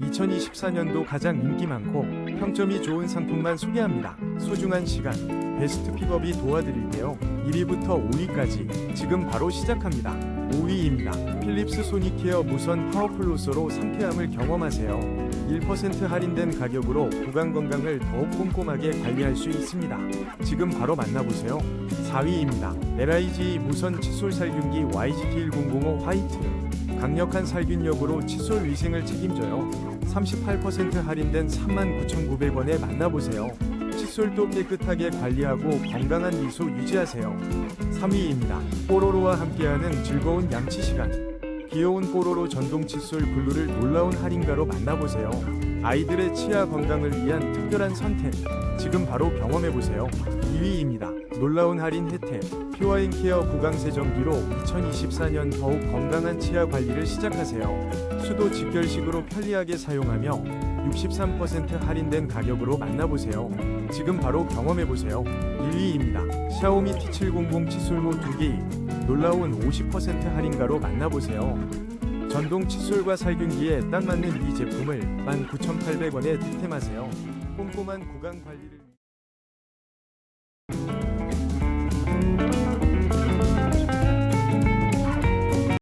2024년도 가장 인기 많고 평점이 좋은 상품만 소개합니다. 소중한 시간, 베스트 픽업이 도와드릴게요. 1위부터 5위까지 지금 바로 시작합니다. 5위입니다. 필립스 소닉케어 무선 파워플로서로 상쾌함을 경험하세요. 1% 할인된 가격으로 구강 건강을 더욱 꼼꼼하게 관리할 수 있습니다. 지금 바로 만나보세요. 4위입니다. LIG 무선 칫솔 살균기 YGT1005 화이트. 강력한 살균력으로 칫솔 위생을 책임져요. 38% 할인된 39,900원에 만나보세요. 칫솔도 깨끗하게 관리하고 건강한 미소 유지하세요. 3위입니다. 뽀로로와 함께하는 즐거운 양치 시간. 귀여운 뽀로로 전동 칫솔 블루를 놀라운 할인가로 만나보세요. 아이들의 치아 건강을 위한 특별한 선택. 지금 바로 경험해보세요. 2위입니다. 놀라운 할인 혜택. 퓨어앤케어 구강세정기로 2024년 더욱 건강한 치아 관리를 시작하세요. 수도 직결식으로 편리하게 사용하며 63% 할인된 가격으로 만나보세요. 지금 바로 경험해보세요. 1위입니다. 샤오미 T700 칫솔모 2개 놀라운 50% 할인가로 만나보세요. 전동 칫솔과 살균기에 딱 맞는 이 제품을 19,800원에 득템하세요. 꼼꼼한 구강 관리를